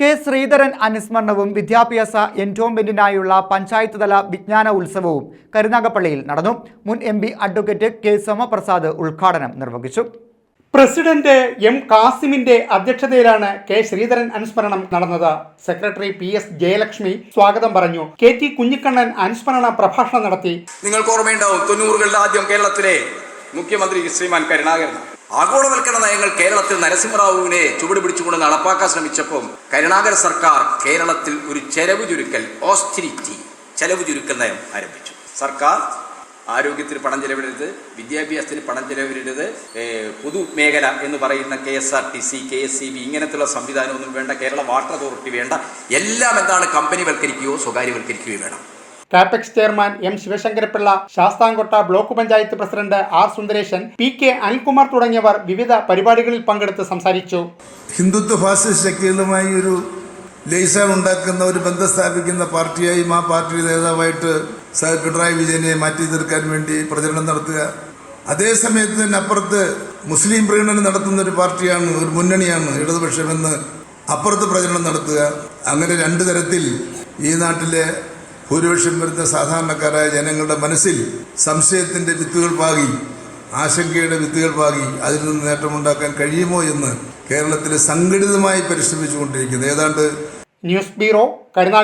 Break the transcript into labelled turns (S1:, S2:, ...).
S1: K Sreedharan അനുസ്മരണവും വിദ്യാഭ്യാസ എൻഡോമെന്റിനായുള്ള പഞ്ചായത്ത് തല വിജ്ഞാന ഉത്സവവും കരുനാഗപ്പള്ളിയിൽ നടന്നു. മുൻ M P advocate K Somaprasad ഉദ്ഘാടനം നിർവഹിച്ചു.
S2: പ്രസിഡന്റ് എം കാസിമിന്റെ അധ്യക്ഷതയിലാണ് കെ ശ്രീധരൻ അനുസ്മരണം നടന്നത്. സെക്രട്ടറി പി എസ് ജയലക്ഷ്മി സ്വാഗതം പറഞ്ഞു. കെ ടി കുഞ്ഞിക്കണ്ണൻ അനുസ്മരണ പ്രഭാഷണം നടത്തി.
S3: നിങ്ങൾക്ക് ഓർമ്മയുണ്ടാവും തൊണ്ണൂറുകളിൽ ആദ്യം കേരളത്തിലെ മുഖ്യമന്ത്രി ശ്രീമാൻ കരുണാകരൻ. ആഗോളവൽക്കരണ നയങ്ങൾ കേരളത്തിൽ നരസിംഹറാവുവിനെ ചുവട് പിടിച്ചുകൊണ്ട് നടപ്പാക്കാൻ ശ്രമിച്ചപ്പോൾ കരുണാകര സർക്കാർ കേരളത്തിൽ ഒരു ചെലവ് ചുരുക്കൽ ഓസ്റ്റിരിറ്റി ചെലവ് ചുരുക്കൽ നയം ആരംഭിച്ചു. സർക്കാർ ആരോഗ്യത്തിന് പണം ചെലവിടരുത് വിദ്യാഭ്യാസത്തിന് പണം ചെലവിടരുത് പൊതുമേഖല എന്ന് പറയുന്ന K S R T C K S C B ഇങ്ങനത്തുള്ള സംവിധാനമൊന്നും വേണ്ട കേരള വാട്ടർ അതോറിറ്റി വേണ്ട എല്ലാം എന്താണ് കമ്പനിവൽക്കരിക്കുകയോ സ്വകാര്യവൽക്കരിക്കുകയോ വേണം.
S2: Capex chairman M Sivasankarapillai Sasthamcotta block panchayat president R Sundaresan P K Anilkumar തുടങ്ങിയവർ വിവിധ പരിപാടികളിൽ പങ്കെടുത്ത് സംസാരിച്ചു.
S4: ഹിന്ദുത്വ ഫാസിസ്റ്റ് ശക്തികളുമായി ഒരു ലൈസാൻ ഉണ്ടാക്കുന്ന ഒരു ബന്ധം സ്ഥാപിക്കുന്ന പാർട്ടിയായും ആ പാർട്ടി നേതാവായിട്ട് പിണറായി വിജയനെ മാറ്റി തീർക്കാൻ വേണ്ടി പ്രചരണം നടത്തുക. അതേസമയത്ത് തന്നെ അപ്പുറത്ത് മുസ്ലിം പ്രീണനം നടത്തുന്ന ഒരു പാർട്ടിയാണ് ഒരു മുന്നണിയാണ് ഇടതുപക്ഷമെന്ന് അപ്പുറത്ത് പ്രചരണം നടത്തുക. അങ്ങനെ രണ്ടു തരത്തിൽ ഈ നാട്ടിലെ ഭൂരിപക്ഷം വരുന്ന സാധാരണക്കാരായ ജനങ്ങളുടെ മനസ്സിൽ സംശയത്തിന്റെ വിത്തുകൾ പാകി ആശങ്കയുടെ വിത്തുകൾ പാകി അതിൽ നിന്ന് നേട്ടമുണ്ടാക്കാൻ കഴിയുമോ എന്ന് കേരളത്തിൽ സംഘടിതമായി പരിശ്രമിച്ചുകൊണ്ടിരിക്കുന്നത് ഏതാണ്ട്
S2: ന്യൂസ് ബ്യൂറോ കരുനാഗ